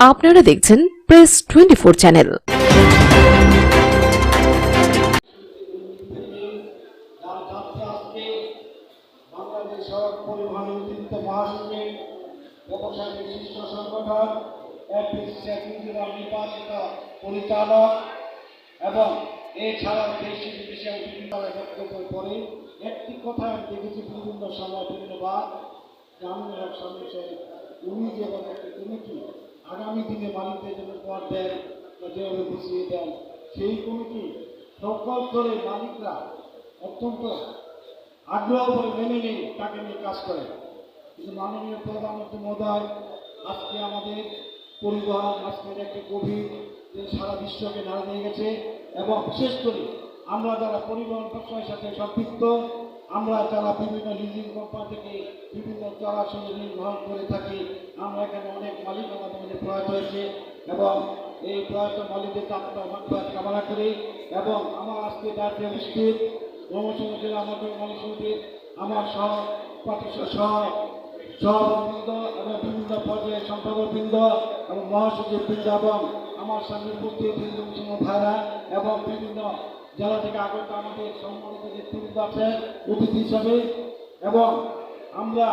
আপনারা দেখছেন press twenty four channel পরিচালক এবং এছাড়াও দেশি বিদেশে বিভিন্ন পরে একটি কথা আমি দেখেছি বিভিন্ন সময় জামিন হক সমিশন উনি যে একটি কমিটি আগামী দিনে মালিকদের জন্য পদ দেন বা যেভাবে বুঝিয়ে দেন, সেই কমিটি সকল করে মালিকরা অত্যন্ত আগ্রহ করে মেনে নিয়ে তাকে নিয়ে কাজ করে। কিন্তু মাননীয় প্রধানমন্ত্রী মহোদয়, আজকে আমাদের পরিবহন আজকের একটি গভীর সারা বিশ্বকে নাড়া দিয়ে গেছে এবং বিশেষ করে আমরা যারা পরিবহন ব্যবসায়ের সাথে সম্পৃক্ত আমরা যারা বিভিন্ন লিজিং কোম্পানি থেকে বিভিন্ন চলাচলে ঋণ গ্রহণ করে থাকি, আমরা এখানে অনেক মালিক আমাদের মধ্যে প্রয়াত হয়েছে এবং এই প্রয়াত মালিকদের আত্মা মাত্রা কামনা করি এবং আমার আজকে দায়িত্বে উপস্থিত ময়মনসিংহ জেলা মোটর মালিক সমিতির আমার সহ পার্টি সহ সহবৃন্দ এবং বিভিন্ন পর্যায়ের সম্পাদকবৃন্দ এবং মহাসচিব বৃন্দ এবং আমার সঙ্গে উপস্থিত হিন্দু মুসলমান ভাইরা এবং বিভিন্ন জেলা থেকে আগত আমাদের সম্মানিত নেতৃবৃন্দ আছে অতিথি হিসাবে। এবং আমরা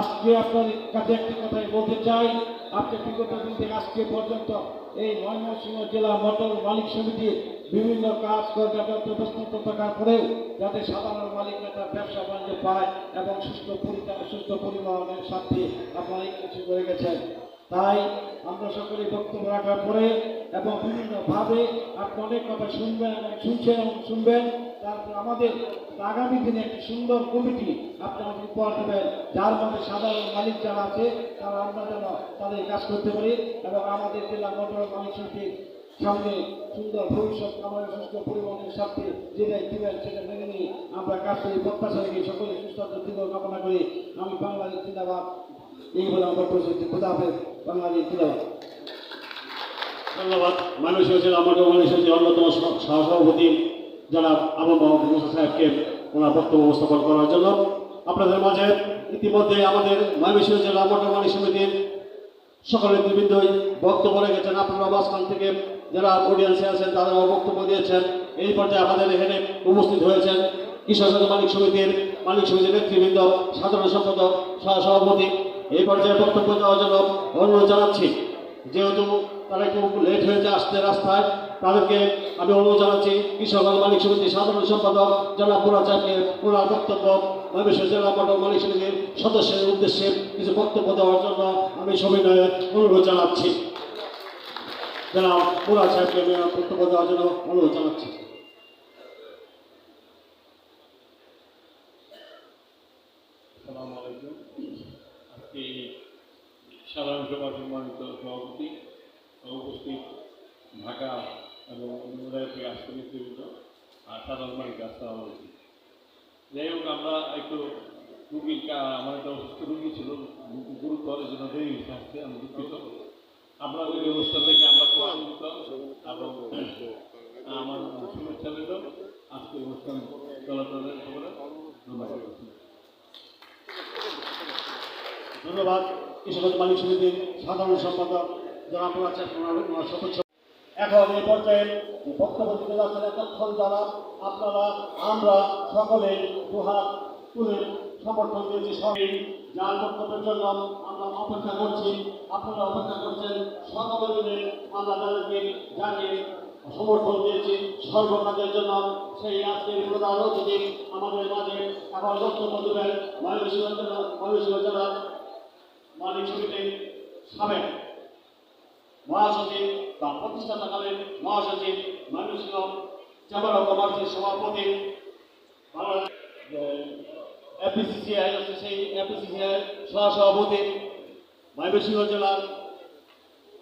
আজকে আপনার কাছে একটি কথাই বলতে চাই। আপনি বিগত দিন থেকে আজকে পর্যন্ত এই ময়মনসিংহ জেলা মোটর মালিক সমিতির বিভিন্ন কাজ থাকার পরেও যাতে সাধারণ মালিকরা তার ব্যবসা বাণিজ্য পায় এবং সুস্থ পরিচালনা সুস্থ পরিবহনের সাথে আপনারা কিছু করে গেছেন। তাই আমরা সকলে বক্তব্য রাখার পরে এবং বিভিন্নভাবে আপনি অনেক কথা শুনবেন এবং শুনছেন এবং শুনবেন, তারপর আমাদের আগামী দিনে একটি সুন্দর কমিটি আপনি আমাদের উপহার দেবেন, যার মধ্যে সাধারণ মালিক যারা আছে, তারা আমরা যেন তাদের কাজ করতে পারি এবং আমাদের জেলা মোটর মালিক সামনে সুন্দর ভবিষ্যৎ, আমাদের সুস্থ পরিবহনের সাথে যেটাই দিবেন, সেটা মেনে নিয়ে আমরা কাজ করি। প্রত্যাশা রেখে সকলে সুস্থ দীর্ঘ কামনা করি। আমি বাংলাদেশ জিন্দাবাদ। এই বলে আমার পরিচিতি খোদা হাফেজ বাংলাদেশ ধন্যবাদ। মানুষ হয়েছিল আমাদের মানুষ হয়েছে অন্যতম সহ- সহসভাপতি যারা আবু মোহাম্মদ মুসা সাহেবকে ওনার বক্তব্য উপস্থাপন করার জন্য। আপনাদের মাঝে ইতিমধ্যে আমাদের ময়মনসিংহ জেলা মোটর মালিক সমিতির সকল নেতৃবৃন্দই বক্তব্য রেখেছেন। আপনারা মাঝখান থেকে যারা অডিয়েন্সে আছেন তারাও বক্তব্য দিয়েছেন। এই পর্যায়ে আমাদের এখানে উপস্থিত হয়েছেন কৃষক মালিক সমিতির মালিক সমিতির নেতৃবৃন্দ, সাধারণ সম্পাদক সহ সভাপতি এই পর্যায়ে বক্তব্য দেওয়ার জন্য অনুরোধ জানাচ্ছি। যেহেতু তারা একটু লেট হয়েছে আসতে রাস্তায়, তাদেরকে আমি অনুরোধ জানাচ্ছি, কৃষক মালিক সমিতির সাধারণ সম্পাদক মুরাদ সাহেবকে ওনার বক্তব্য ময়মনসিংহ জেলা মন্ডল মালিক সমিতির সদস্যের উদ্দেশ্যে কিছু বক্তব্য দেওয়ার জন্য আমি সবিনয়ে অনুরোধ জানাচ্ছি। আমি আমার বক্তব্য দেওয়ার জন্য অনুরোধ জানাচ্ছি সালাম আলাইকুম আজকে সাধারণ সভা সম্মানিত সভাপতি উপস্থিত ঢাকা এবং অন্য থেকে আসতে নেতৃবৃন্দ আর সাধারণ মালিক আসসালাম আলাইকুম যাই হোক, আমরা একটু রুগীর আমার একটা অসুস্থ রুগী ছিল গুরুতর জন্য দেরি আসতে, আমি দুঃখিত। আমরা ওই ব্যবস্থা দেখে আমরা আনন্দিত এবং আমার শুভেচ্ছা রইল আজকে অনুষ্ঠান চলাচলের খবরে ধন্যবাদ। ধন্যবাদ। কৃষক সাথী মালিক সমিতির সাধারণ সম্পাদক জনাব ওনার সদস্য এখন এই পর্যায়ে বক্তব্য দিতে যাচ্ছেন এতক্ষণ যারা, আপনারা, আমরা সকলে দুহাত তুলে সমর্থন দিয়েছি। সবাই যার বক্তব্যের জন্য আমরা অপেক্ষা করছি, আপনারা অপেক্ষা করছেন, সকলে মিলে আমরা তাদেরকে জানিয়ে সমর্থন দিয়েছি। সর্বকাজের জন্য সেই আজকের প্রধান অতিথি আমাদের মাঝে এখন বক্তব্য দেবেন ময়মনসিংহ জেলা ময়মনসিংহ জেলার মালিক সমিতির সাবেক মহাসচিব বা প্রতিষ্ঠাতাকালীন মহাসচিব ময়মনসিংহ চেম্বার অফ কমার্সের সভাপতি বাংলাদেশ এপিসিসিআই আছে সেই এপিসিসিআই সহসভাপতি, ময়মনসিংহ জেলার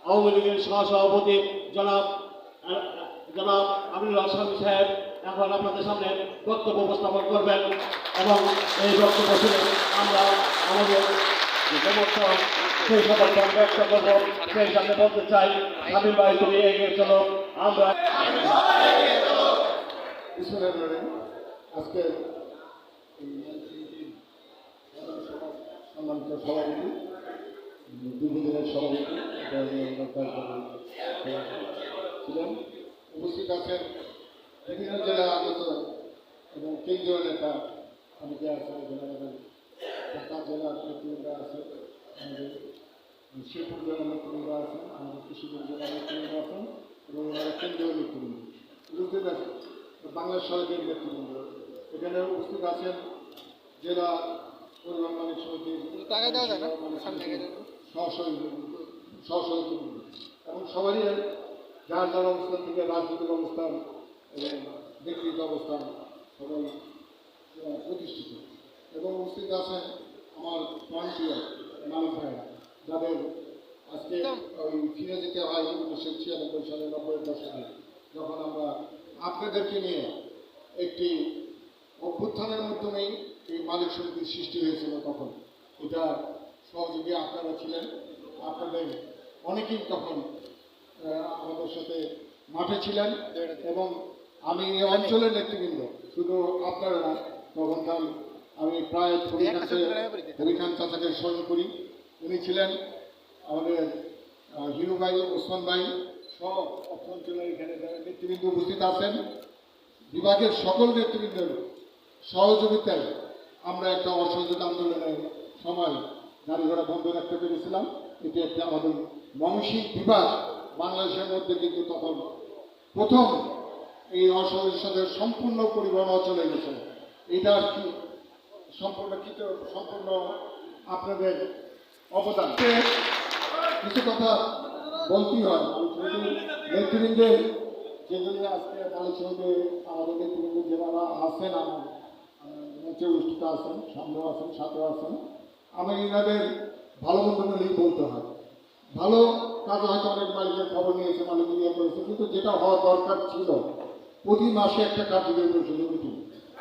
আওয়ামী লীগের সহসভাপতি জনাব জনাব আমিনুল আসাম সাহেব এখন আপনাদের সামনে বক্তব্য উপস্থাপন করবেন এবং এই বক্তব্য শুনে আমরা আমাদের সমর্থন সেই সমর্থন ব্যক্ত করব। সেই সামনে বলতে চাই স্বামীর ভাই, তুমি এগিয়ে চলো, আমরা আজকে সম্মানিত সভাপতি, দীর্ঘদিনের সভাপতি ছিলেন উপস্থিত আছেন বিভিন্ন জেলা আগত এবং কেন্দ্রীয় নেতা এখানে আমাদের ঢাকা জেলার নেতৃবৃন্দ আছে আমাদের শিবপুর জেলার নেতৃবৃন্দ আছেন আমাদের কৃষিগঞ্জ জেলার নেতৃবৃন্দ আছেন এবং ওনারা কেন্দ্রীয় নেতৃবৃন্দ উপস্থিত আছেন বাংলা সরকারের নেতৃবৃন্দ। এখানে উপস্থিত আছেন জেলা পরিবহন সমিতির সহসভাপতি এবং সবারই যার যার অবস্থান থেকে রাজনৈতিক অবস্থান এবং ব্যক্তিগত অবস্থান সবাই প্রতিষ্ঠিত। এবং উপস্থিত আছেন আমার প্রান্তীয় মালিক ভাইরা যাদের আজকে ওই ফিরে যেতে হয় উনিশশো ছিয়ানব্বই সালে নব্বই দশকে যখন আমরা আপনাদেরকে নিয়ে একটি অভ্যুত্থানের মাধ্যমেই এই মালিক সমিতির সৃষ্টি হয়েছিল তখন। এটা সহযোগী আপনারা ছিলেন আপনাদের অনেকেই তখন আমাদের সাথে মাঠে ছিলেন এবং আমি এই অঞ্চলের নেতৃবৃন্দ শুধু আপনারা তখনকার আমি প্রায় হরি খানকে হরি খান চাচাকে স্মরণ করি। উনি ছিলেন আমাদের হিরু ভাই ওসমান ভাই। অর্থ অঞ্চলের এখানে নেতৃবৃন্দ উপস্থিত আছেন বিভাগের সকল নেতৃবৃন্দের সহযোগিতায় আমরা একটা অসহযোগ আন্দোলনের সময় গাড়ি ঘোড়া বন্ধ রাখতে পেরেছিলাম। এটি একটা আমাদের মানসিক বিভাগ বাংলাদেশের মধ্যে কিন্তু তখন প্রথম এই অসহযোগের সাথে সম্পূর্ণ পরিবহন অচলে গেছে। এটা আর কি? সম্পূর্ণ কি সম্পূর্ণ আপনাদের অবদান। কিছু কথা বলতেই হয়। নেতৃবৃন্দের যেগুলি আজকে সঙ্গে আমাদের নেতৃবৃন্দ যারা আছেন, আমার মঞ্চে অনুষ্ঠিত আছেন, সামনেও আছেন, সাথেও আছেন আমি এনাদের ভালো মন্দ বলতে হয়। ভালো কাজ হয়তো অনেক মালিকের খবর নিয়েছে, মালিক নিয়ে করেছে কিন্তু যেটা হওয়া দরকার ছিল, প্রতি মাসে একটা কার্যকরী পরিষদ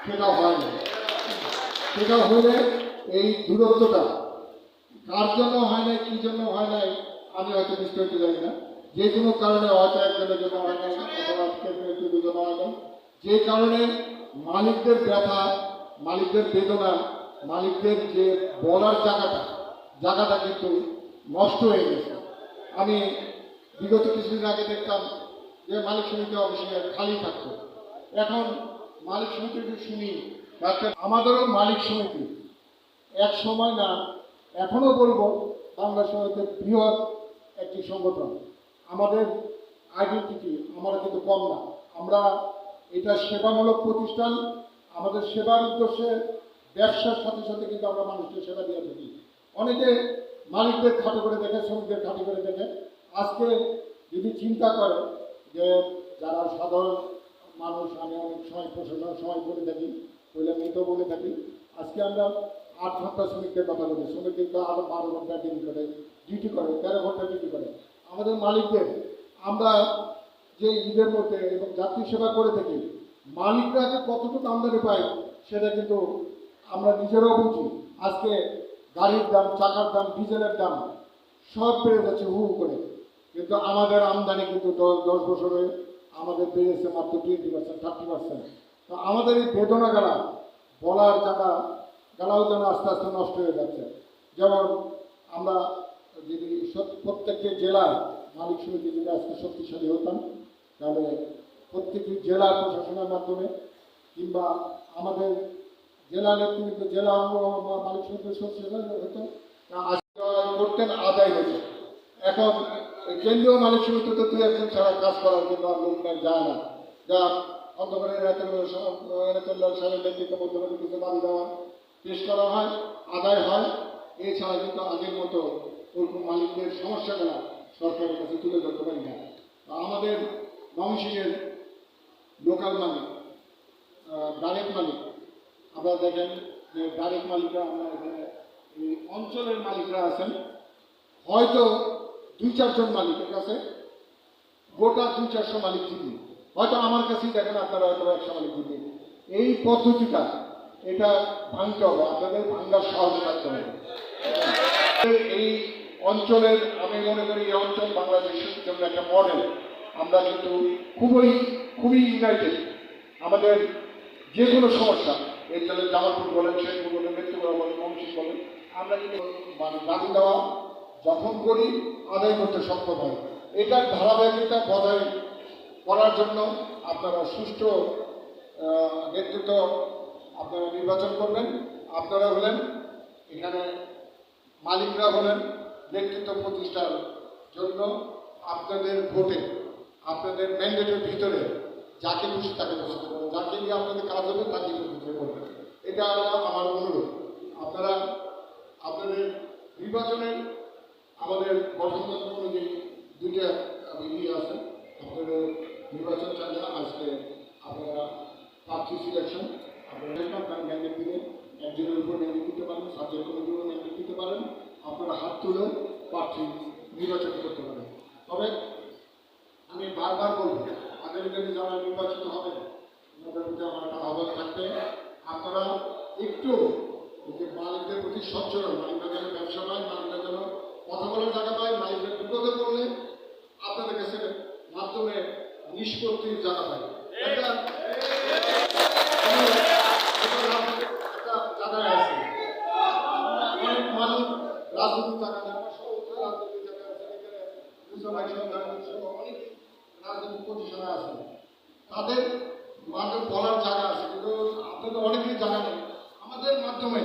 সেটা হয় না সেটা হলে এই দূরত্বটা। কার জন্য হয় নাই, কি জন্য হয় নাই, আমি হয়তো বিস্তারিত জানি না। যে কোনো কারণে হয়তো একজনের জন্য হয় নাই, অথবা একজনের জন্য হয় নাই। যে কারণে মালিকদের ব্যথা, মালিকদের বেদনা, মালিকদের যে বলার জায়গাটা জায়গাটা কিন্তু নষ্ট হয়ে গেছে। আমি বিগত কিছুদিন আগে দেখতাম যে মালিক সমিতি অফিসে খালি থাকতো। এখন মালিক সমিতি যদি শুনি আমাদেরও মালিক সমিতি। এক সময় না, এখনও বলব, বাংলা সমিতির বৃহৎ একটি সংগঠন। আমাদের আইডেন্টিটি আমরা কিন্তু কম না। আমরা এটা সেবামূলক প্রতিষ্ঠান, আমাদের সেবার উদ্দেশ্যে ব্যবসার সাথে সাথে কিন্তু আমরা মানুষকে সেবা দিয়ে থাকি। অনেকে মালিকদের খাটো করে দেখে, শ্রমিকদের খাটো করে দেখে। আজকে যদি চিন্তা করে যে যারা সাধারণ মানুষ, আমি অনেক সময় প্রশাসন সময় করে থাকি বলে মেয়েতেও বলে থাকি, আজকে আমরা আট ঘণ্টা শ্রমিকদের কথা বলি। শ্রমিক কিন্তু আরও বারো ঘণ্টা ডিউটি করে ডিউটি করে, তেরো ঘণ্টা ডিউটি করে। আমাদের মালিকদের, আমরা যে ঈদের মধ্যে এবং যাত্রী সেবা করে থাকি, মালিকরা যে কতটুকু আমদানি পায়, সেটা কিন্তু আমরা নিজেরাও বুঝি। আজকে গাড়ির দাম, চাকার দাম, ডিজেলের দাম সব বেড়ে যাচ্ছে হু হু করে। কিন্তু আমাদের আমদানি কিন্তু দশ বছরে আমাদের বেড়েছে মাত্র টোয়েন্টি পার্সেন্ট, থার্টি পার্সেন্ট। তো আমাদের এই বেদনা গালা, বলার জায়গা গালাও যেন আস্তে আস্তে নষ্ট হয়ে যাচ্ছে। যেমন আমরা যদি প্রত্যেকটি জেলায় মালিক সমিতি যদি আজকে শক্তিশালী হতাম, তাহলে প্রত্যেকটি জেলা প্রশাসনের মাধ্যমে কিংবা আমাদের জেলা নেতৃবৃন্দ, জেলা মালিক সমিতির শক্তিশালী হতো করতেন, আদায় হতো। এখন কেন্দ্রীয় মালিক সমিতি তো দুই একজন ছাড়া কাজ করার জন্য লোক যায় না। যা অন্ধকারের রাতের এনাতুল্লাহ সাহেবের নেতৃত্ব মধ্যে কিছু দাবি দেওয়া পেশ করা হয়, আদায় হয়। এছাড়া কিন্তু আগের মতো ওরকম মালিকদের সমস্যাগুলো সরকারের কাছে তুলে ধরতে পারি না। আমাদের নমশিকের লোকাল মালিক ডাইরেক্ট মালিক আপনারা দেখেন যে ডাইরেক্ট মালিকরা আমরা এখানে এই অঞ্চলের মালিকরা আছেন। হয়তো দুই চারজন মালিকের কাছে, গোটা দুই চারশো মালিক জিবি হয়তো আমার কাছেই দেখেন আপনারা হয়তো একশো মালিক জিবি এই পদ্ধতিটা, এটা ভাঙতে হবে, আপনাদের ভাঙ্গার সাহস থাকতে হবে। এই অঞ্চলের, আমি মনে করি এই অঞ্চল বাংলাদেশের জন্য একটা মডেল আমরা কিন্তু খুবই খুবই ইউনাইটেড আমাদের যে কোনো সমস্যা, এই জন্য জামালপুর বলেন শেখপুর বলেন মৃত্যুপুরা বলেন মমসিং বলেন, আমরা কিন্তু মানে দাবি দেওয়া, যখন করি, আদায় করতে সক্ষম হয়। এটার ধারাবাহিকতা বজায় করার জন্য আপনারা সুষ্ঠু নেতৃত্ব আপনারা নির্বাচন করবেন। আপনারা হলেন, এখানে মালিকরা হলেন নেতৃত্ব প্রতিষ্ঠার জন্য আপনাদের ভোটে, আপনাদের ম্যান্ডেটের ভিতরে যাকে খুশি তাকে পছন্দ করবেন, যাকে নিয়ে আপনাদের কাজ হবে তাকে প্রতিষ্ঠা করবেন। এটা আমার অনুরোধ। আপনারা আপনাদের নির্বাচনের আমাদের গঠনতন্ত্র অনুযায়ী দুইটা বিধি আছে। আপনাদের নির্বাচন চাইলে আজকে আপনারা প্রার্থী সিলেকশন আপনারা আপনার ম্যান্ডেট দিলে একজনের উপর ম্যান্ডেট দিতে পারেন সাবজেক্ট কমিটির উপর ম্যান্ডেট দিতে পারেন। আপনারা হাত তুলেও প্রার্থী নির্বাচন করতে পারেন। তবে আমি বারবার বলব, আগামী দিনে যারা নির্বাচিত হবে ওনাদের প্রতি আমার একটা আহ্বান থাকবে, আপনারা একটু যে মালিকদের প্রতি সচ্ছল মালিকরা যেন ব্যবসা পায়, মালিকরা যেন কথা বলার জায়গা পায়, মালিকরা বিপদে পড়লে আপনাদের কাছে মাধ্যমে নিষ্পত্তির জায়গা একটা জায়গায় আছে। অনেক মানুষ রাজনীতি রাজনীতি আছে তাদের বলার জায়গা আছে কিন্তু আপনাদের অনেকেই জানা নেই আমাদের মাধ্যমে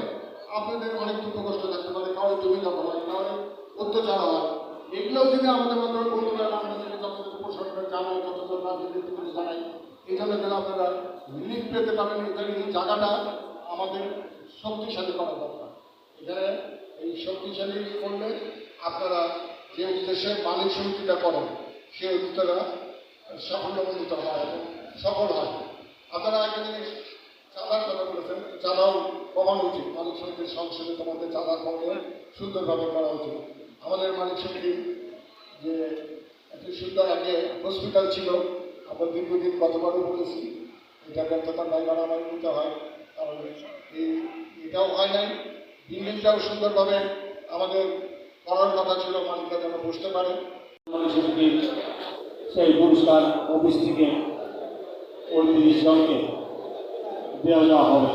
আপনাদের অনেক দুঃখ কষ্ট থাকতে পারে কারও জমি দখল হয় কারও অত্যাচার হয় এগুলোও যদি আমাদের মাধ্যমে বলতে পারেন আমরা যদি প্রসারণ জানাই যথাযথ রাজনীতি করে জন্য যেন আপনারা রিলিফ পেতে পারেন, এই জায়গাটা আমাদের শক্তিশালী করা দরকার। এখানে এই শক্তিশালী করলে আপনারা যে উদ্দেশ্যে মালিক সমিতিটা করেন, সেই উদ্যোগটা সাফল্যমণ্ডিত হয় এবং সফল হয়। আপনারা একটা জিনিস চাঁদার বলেছেন, চাঁদাও কমানো উচিত। মালিক সমিতির সংসদে তোমাদের চাঁদা কমে সুন্দরভাবে করা উচিত। আমাদের মালিক সমিতি যে সুন্দর আগে হসপিটাল ছিল। আমরা দীর্ঘদিন গতবারও বলেছি এটা ব্যর্থতার দায়ভার আমার নিতে হয়। কারণ এই এটাও হয় নাই, বিল্ডিংটাও সুন্দরভাবে আমাদের করার কথা ছিল, মালিকরা যেন বসতে পারে। সেই পুরস্কার অফিস থেকে ওই তিরিশ জনকে দেওয়া হবে।